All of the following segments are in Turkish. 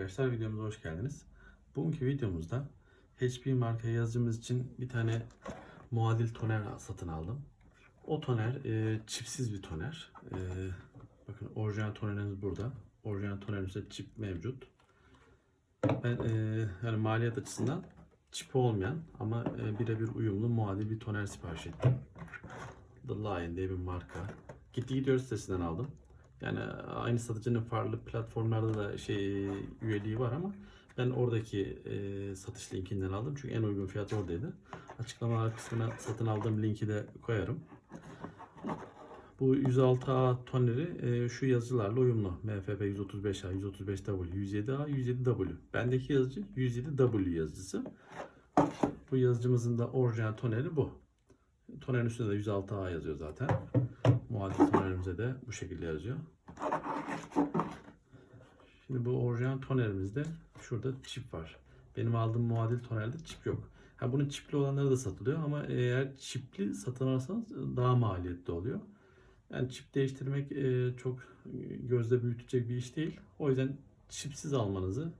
arkadaşlar, videomuza hoş geldiniz. Bugünkü videomuzda HP marka yazıcımız için bir tane muadil toner satın aldım. O toner e, çipsiz bir toner. E, bakın orijinal tonerimiz burada. Orijinal tonerimizde çip mevcut. Ben e, yani maliyet açısından çip olmayan ama e, birebir uyumlu muadil bir toner sipariş ettim. The Lion diye bir marka. Gitti gidiyoruz sitesinden aldım. Yani aynı satıcının farklı platformlarda da şey üyeliği var ama ben oradaki e, satış linkinden aldım çünkü en uygun fiyat oradaydı. Açıklamalar kısmına satın aldığım linki de koyarım. Bu 106A toneri e, şu yazılarla uyumlu. MFP 135A, 135W, 107A, 107W. Bendeki yazıcı 107W yazıcısı. Bu yazıcımızın da orijinal toneri bu. Tonerin üstünde de 106A yazıyor zaten. Muadil tonerimize de bu şekilde yazıyor. Şimdi bu orijinal tonerimizde şurada çip var. Benim aldığım muadil tonerde çip yok. Ha bunun çipli olanları da satılıyor ama eğer çipli satın alırsanız daha maliyetli oluyor. Yani çip değiştirmek e, çok gözde büyütecek bir iş değil. O yüzden çipsiz almanızı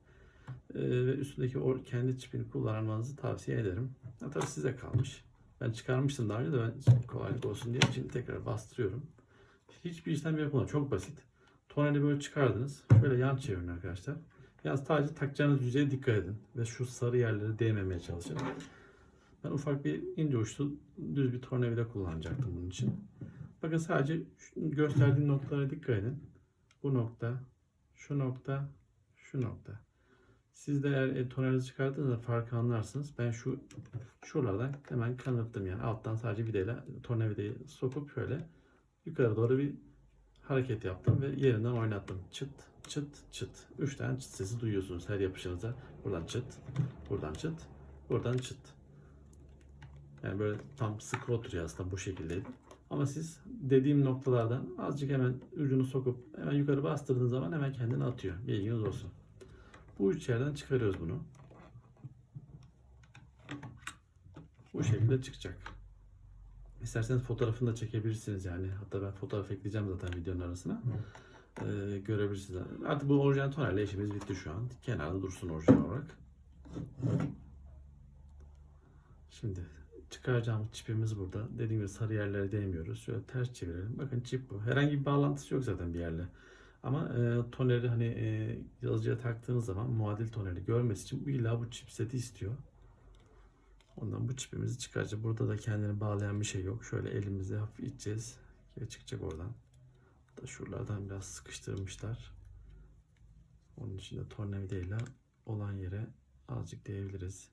e, ve üstündeki o kendi çipini kullanmanızı tavsiye ederim. Ha, tabii size kalmış. Ben çıkarmıştım daha önce de ben kolaylık olsun diye şimdi tekrar bastırıyorum. Hiçbir işlem yapmadan çok basit. Toneli böyle çıkardınız. Şöyle yan çevirin arkadaşlar. Yalnız sadece takacağınız yüzeye dikkat edin. Ve şu sarı yerlere değmemeye çalışın. Ben ufak bir ince uçlu düz bir tornavida kullanacaktım bunun için. Bakın sadece gösterdiğim noktalara dikkat edin. Bu nokta, şu nokta, şu nokta. Siz de eğer e, toneri çıkardığınızda farkı anlarsınız. Ben şu şuralardan hemen kanırttım yani. Alttan sadece vidayla tornavidayı sokup şöyle yukarı doğru bir hareket yaptım ve yerinden oynattım. Çıt çıt çıt. Üç tane çıt sesi duyuyorsunuz her yapışınızda. Buradan çıt, buradan çıt, buradan çıt. Yani böyle tam sıkı oturuyor aslında bu şekildeydi. Ama siz dediğim noktalardan azıcık hemen ucunu sokup hemen yukarı bastırdığınız zaman hemen kendini atıyor. Bilginiz olsun. Bu üç yerden çıkarıyoruz bunu. Bu şekilde çıkacak. İsterseniz fotoğrafını da çekebilirsiniz yani. Hatta ben fotoğraf ekleyeceğim zaten videonun arasına. Ee, görebilirsiniz. Artık bu orijinal tonerle işimiz bitti şu an. Kenarda dursun orijinal olarak. Şimdi çıkaracağımız çipimiz burada. Dediğim gibi sarı yerlere değmiyoruz. Şöyle ters çevirelim. Bakın çip bu. Herhangi bir bağlantısı yok zaten bir yerle. Ama e, toneri hani e, yazıcıya taktığınız zaman muadil toneri görmesi için bu illa bu çip seti istiyor. Ondan bu çipimizi çıkaracağız. Burada da kendini bağlayan bir şey yok. Şöyle elimizi hafif iteceğiz. Ya çıkacak oradan. Da şuralardan biraz sıkıştırmışlar. Onun için de tornavidayla olan yere azıcık değebiliriz.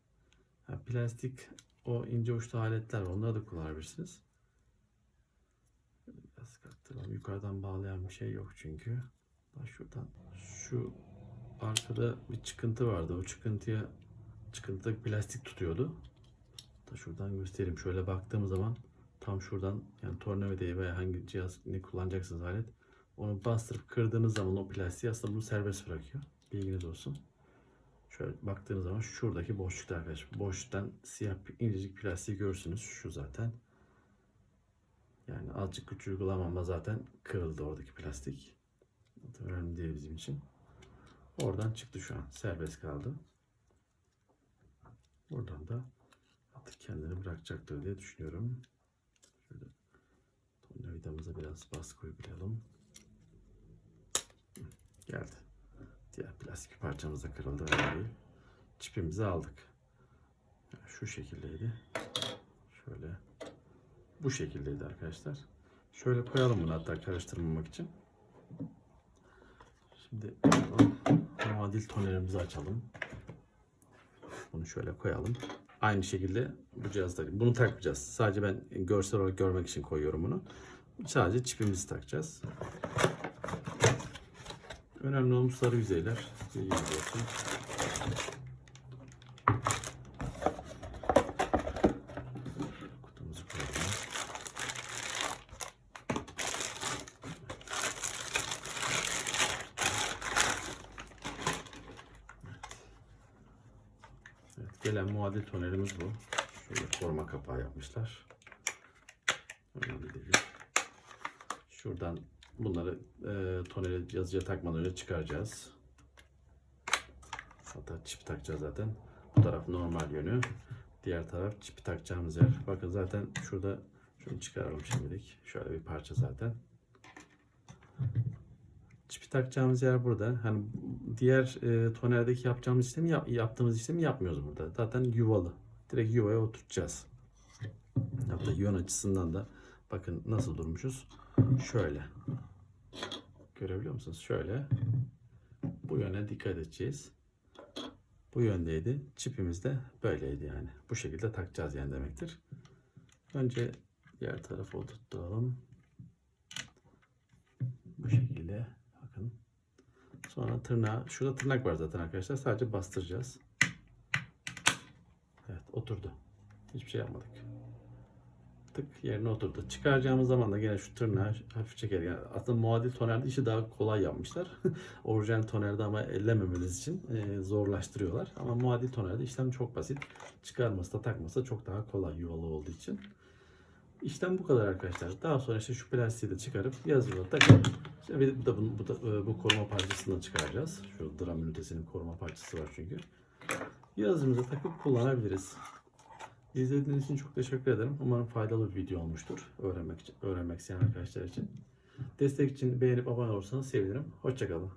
Ha, plastik o ince uçlu aletler var. Onları da kullanabilirsiniz. Biraz kattıralım. Yukarıdan bağlayan bir şey yok çünkü. Bak şuradan şu arkada bir çıkıntı vardı. O çıkıntıya çıkıntıdaki plastik tutuyordu. Da şuradan göstereyim. Şöyle baktığım zaman tam şuradan yani tornavidayı veya hangi cihaz ne kullanacaksınız alet onu bastırıp kırdığınız zaman o plastiği aslında bunu serbest bırakıyor. Bilginiz olsun. Şöyle baktığınız zaman şuradaki boşlukta arkadaşlar. Boşluktan siyah incecik plastiği görürsünüz. Şu zaten. Yani azıcık güç uygulamamla zaten kırıldı oradaki plastik. Önemli değil bizim için. Oradan çıktı şu an. Serbest kaldı. Buradan da artık kendini bırakacaktır diye düşünüyorum. Şöyle tornavidamıza biraz baskı uygulayalım. Geldi. Diğer plastik parçamız da kırıldı. Öyle Çipimizi aldık. Yani şu şekildeydi. Şöyle bu şekildeydi arkadaşlar. Şöyle koyalım bunu hatta karıştırmamak için. Şimdi muadil tonerimizi açalım. Bunu şöyle koyalım. Aynı şekilde bu cihazda bunu takmayacağız. Sadece ben görsel olarak görmek için koyuyorum bunu. Sadece çipimizi takacağız. Önemli olan sarı yüzeyler. Kutumuzu koyalım. Evet, gelen muadil tonerimiz bu. Şöyle koruma kapağı yapmışlar. Şuradan bunları e, toneri yazıcıya takmadan önce çıkaracağız. Hatta çip takacağız zaten. Bu taraf normal yönü. Diğer taraf çipi takacağımız yer. Bakın zaten şurada şunu çıkaralım şimdilik. Şöyle bir parça zaten. Çipi takacağımız yer burada. Hani diğer e, tonerdeki yapacağımız işlemi yap- yaptığımız işlemi yapmıyoruz burada. Zaten yuvalı. Direkt yuvaya oturtacağız. Hatta yön açısından da bakın nasıl durmuşuz. Şöyle. Görebiliyor musunuz? Şöyle. Bu yöne dikkat edeceğiz. Bu yöndeydi. Çipimiz de böyleydi yani. Bu şekilde takacağız yani demektir. Önce diğer tarafı oturtturalım. Bu şekilde. Sonra tırnağı. Şurada tırnak var zaten arkadaşlar. Sadece bastıracağız. Evet oturdu. Hiçbir şey yapmadık. Tık yerine oturdu. Çıkaracağımız zaman da gene şu tırnağı hafif çeker. Yani aslında muadil tonerde işi daha kolay yapmışlar. Orijinal tonerde ama ellememeniz için e, zorlaştırıyorlar. Ama muadil tonerde işlem çok basit. Çıkarması da takması da çok daha kolay yuvalı olduğu için. İşlem bu kadar arkadaşlar. Daha sonra işte şu plastiği de çıkarıp yazılı işte bir de bunu, bu, da, e, bu koruma parçasını da çıkaracağız. Şu dram ünitesinin koruma parçası var çünkü. Yazımıza takıp kullanabiliriz. İzlediğiniz için çok teşekkür ederim. Umarım faydalı bir video olmuştur. Öğrenmek, için, öğrenmek isteyen arkadaşlar için. Destek için beğenip abone olursanız sevinirim. Hoşçakalın.